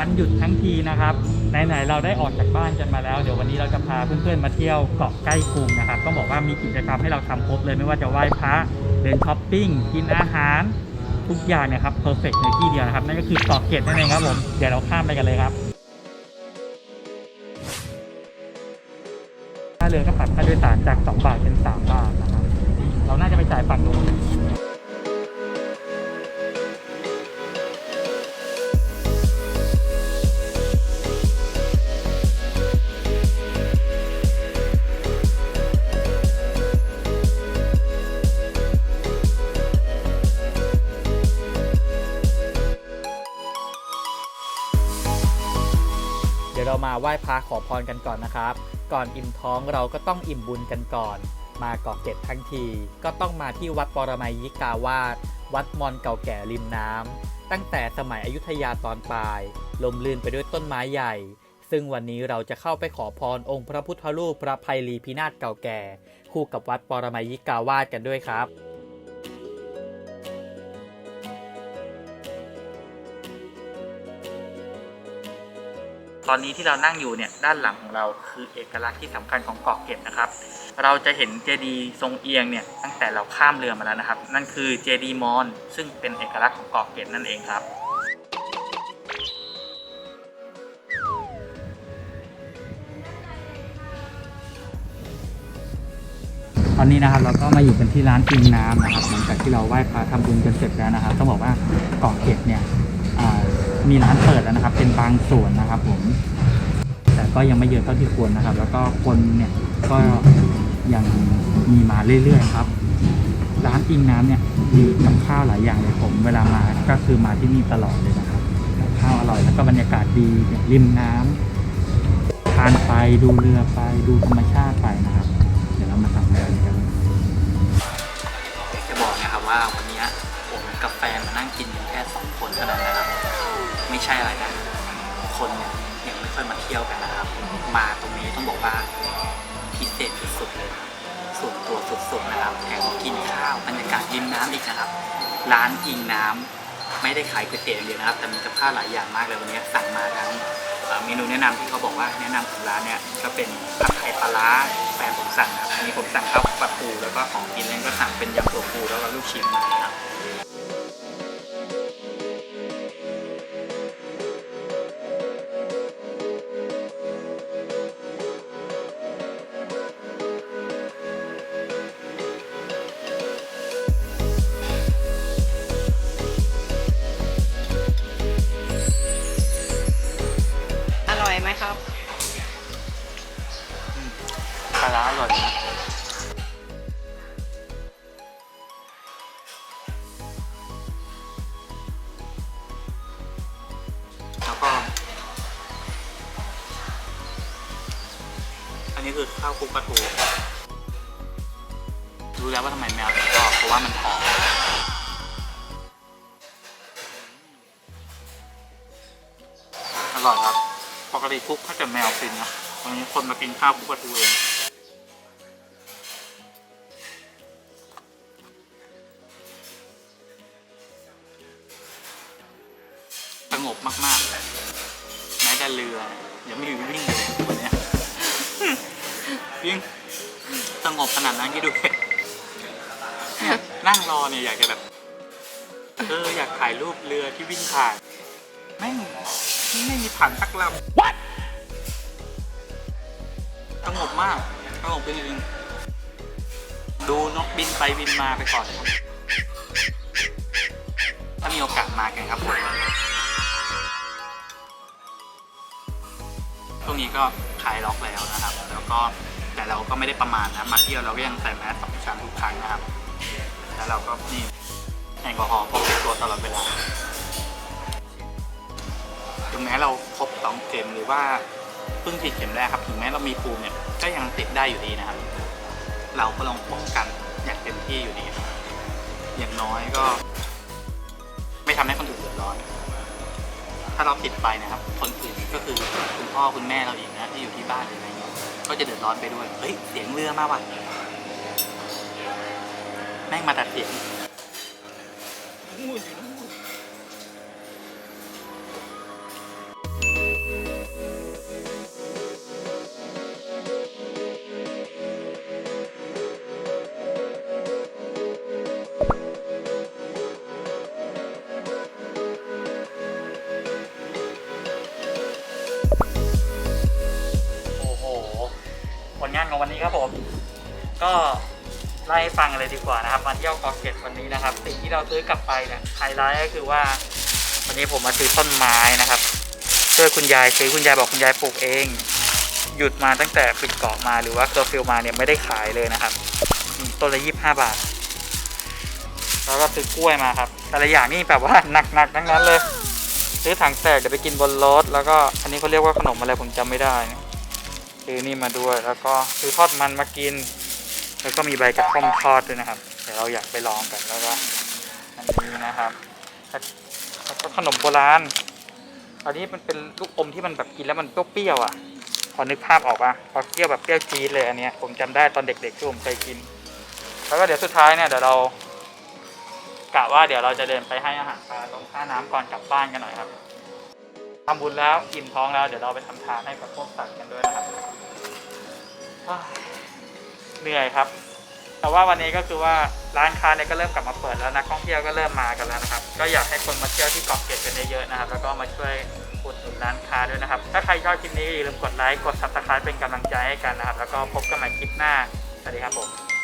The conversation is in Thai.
วันหยุดทั้งทีนะครับไหนๆเราได้ออกจากบ้านกันมาแล้ว เดี๋ยววันนี้เราจะพาเพื่อนๆมาเที่ยวเกาะใกล้กรุงนะครับต้องบอกว่ามีกิจกรรมให้เราทำครบเลยไม่ว่าจะไหว้พระเดินช้อปปิ้งกินอาหาร ทุกอย่างเนี่ยครับเพอร์เฟกในที่เดียวนะครับนั่นก็คือเกาะเกร็ดนั่นเองครับผมเดี๋ยวเราข้ามไปกันเลยครับค่าเรือก็ปรับค่าโดยสารจาก 2 บาทเป็น 3 บาทนะครับ มาไหว้พระขอพรกันก่อนนะครับ ก่อนอิ่มท้องเราก็ต้องอิ่มบุญกันก่อน มาเกาะเกร็ดทั้งที ก็ต้องมาที่วัดปรมัยยิกาวาสวัดมอนเก่าแก่ริมน้ำตั้งแต่สมัยอยุธยาตอนปลายลมลื่นไปด้วยต้นไม้ใหญ่ ซึ่งวันนี้เราจะเข้าไปขอพรองค์พระพุทธรูปพระภัยรีพินาศเก่าแก่ คู่กับวัดปรมัยยิกาวาสกันด้วยครับ ตอนนี้ที่เรานั่งอยู่เนี่ยด้านหลังของเราคือเอกลักษณ์ที่สำคัญของเกาะเกร็ดนะครับ เราจะเห็นเจดีย์ทรงเอียงเนี่ยตั้งแต่เราข้ามเรือมาแล้วนะครับ นั่นคือเจดีย์มอญซึ่งเป็นเอกลักษณ์ของเกาะเกร็ดนั่นเองครับตอนนี้นะครับเราก็มาอยู่กันที่ร้านปิงน้ำนะครับหลังจากที่เราไหว้พระทำบุญกันเสร็จแล้วนะครับต้องบอกว่าเกาะเกร็ดเนี่ย มีร้านเปิดแล้วนะครับ เป็นบางส่วนนะครับ ผม แต่ก็ยังไม่เยอะเท่าที่ควรนะครับ แล้วก็คนเนี่ยก็ยังมีมาเรื่อยๆครับ ร้านปิงน้ำเนี่ยมีกับข้าวหลายอย่างเลยผม เวลามาก็คือมาที่นี่ตลอดเลยนะครับกับข้าวอร่อยแล้วก็บรรยากาศดีเนี่ยริมน้ำทานไปดูเรือไปดูธรรมชาติไปนะครับ เดี๋ยวเรามาสั่งกันกันจะบอกนะครับว่าวันนี้ผมกับแฟนมานั่งกินกันแค่สองคนเท่านั้นนะครับ ไม่ใช่อะไรนะคนเนี่ยยังไม่ค่อยมาเที่ยวกันนะครับ มาตรงนี้ต้องบอกว่าพิเศษที่สุดเลยส่วนตัวสุดๆนะครับแถมกินข้าวบรรยากาศริมน้ำอีกนะครับ ร้านอิงน้ำไม่ได้ขายก๋วยเตี๋ยวอย่างเดียวนะครับ แต่มีกับข้าวหลายอย่างมากเลยวันนี้สั่งมาทั้งเมนูแนะนำที่เขาบอกว่าแนะนำของร้านเนี่ยก็เป็นผัดไทยปลาร้าแฟนผมสั่งนะครับอันนี้ผมสั่งข้าวปลาปูแล้วก็ของกินเล่นก็สั่งเป็นยำตัวปูแล้วก็ลูกชิ้นมานะครับ คือข้าวคลุกปลาทูรู้แล้วว่าทำไมแมวถึงชอบเพราะว่ามันหอมอร่อยครับปกติคลุกถ้าจะแมวกินนะวันนี้คนมากินข้าวคลุกปลาทูเองสงบมากๆ แม้แต่เรือยังไม่มีวิ่งเลยวันนี้ ยวิ่งสงบขนาดนั้นกี่ดูเถอะเนี่ยนั่งรอเนี่ยอยากจะแบบเอออยากถ่ายรูปเรือที่วิ่งผ่านแม่งไม่มีผ่านสักลำ What สงบมากสงบจริงๆดูนกบินไปบินมาไปก่อนครับถ้ามีโอกาสมากันครับผมช่วงนี้ก็คลายล็อกแล้วนะครับ แล้วก็ แต่เราก็ไม่ได้ประมาทนะมาเที่ยวเราก็ยังใส่แมสสองชั้นทุกครั้งนะครับ แล้วเราก็นี่แอลกอฮอล์พกติดตัวตลอดเวลาถึงแม้เราครบสองเข็มหรือว่าเพิ่งติดเข็มแรกครับ ถึงแม้เรามีภูมิเนี่ยก็ยังติดได้อยู่ดีนะครับ เราก็ลองป้องกันอย่างเต็มที่อยู่ดีอย่างน้อยก็ ไม่ทำให้คนอื่นเดือดร้อน ถ้าเราผิดไปนะครับ คนอื่นก็คือคุณพ่อคุณแม่เราเองนะที่อยู่ที่บ้านหรืออะไรเงี้ย ก็จะเดือดร้อนไปด้วย เฮ้ย เสียงเรือมาว่ะ แม่งมาตัดเสียง ครับผม ก็ไล่ให้ฟังเลยดีกว่านะครับมาเที่ยวเกาะเกร็ดวันนี้นะครับ สิ่งที่เราซื้อกลับไปเนี่ยไฮไลท์ก็คือว่า วันนี้ผมมาซื้อต้นไม้นะครับช่วยคุณยายซื้อคุณยายบอกคุณยายปลูกเอง หยุดมาตั้งแต่ปิดเกาะมาหรือว่าเคอร์ฟิวมาเนี่ยไม่ได้ขายเลยนะครับต้นละยี่สิบห้าบาท แล้วก็ซื้อกล้วยมาครับ แต่ละอย่างนี่แบบว่าหนักๆทั้งนั้นเลย ซื้อถังแตกเดี๋ยวไปกินบนรถแล้วก็อันนี้เขาเรียกว่าขนมอะไรผมจำไม่ได้นะ ซื้อนี่มาด้วย แล้วก็ซื้อทอดมันมากิน แล้วก็มีใบกระท่อมทอดด้วยนะครับ เดี๋ยวเราอยากไปลองกันแล้วก็อันนี้นะครับแล้วก็ขนมโบราณ อันนี้มันเป็นลูกอมที่มันแบบกินแล้วมันเปรี้ยวๆอะ พอนึกภาพออกป่ะพอเปรี้ยวแบบเปรี้ยวจี๊ดเลยอันเนี้ยผมจำได้ตอนเด็กๆที่ผมเคยกิน แล้วก็เดี๋ยวสุดท้ายเนี่ยเดี๋ยวเรากะว่าเดี๋ยวเราจะเดินไปให้อาหารปลาตรงท่าน้ำก่อนกลับบ้านกันหน่อยครับทำบุญแล้วอิ่มท้องแล้วเดี๋ยวเราไปทำทานให้กับพวกสัตว์กันด้วยนะครับ เหนื่อยครับ แต่ว่าวันนี้ก็คือว่าร้านค้าเนี่ยก็เริ่มกลับมาเปิดแล้วนักท่องเที่ยวก็เริ่มมากันแล้วนะครับ ก็อยากให้คนมาเที่ยวที่เกาะเกร็ดกันเยอะๆนะครับ แล้วก็มาช่วยอุดหนุนร้านค้าด้วยนะครับ ถ้าใครชอบคลิปนี้อย่าลืมกดไลค์ กด subscribe เป็นกำลังใจให้กันนะครับ แล้วก็พบกันใหม่คลิปหน้า สวัสดีครับผม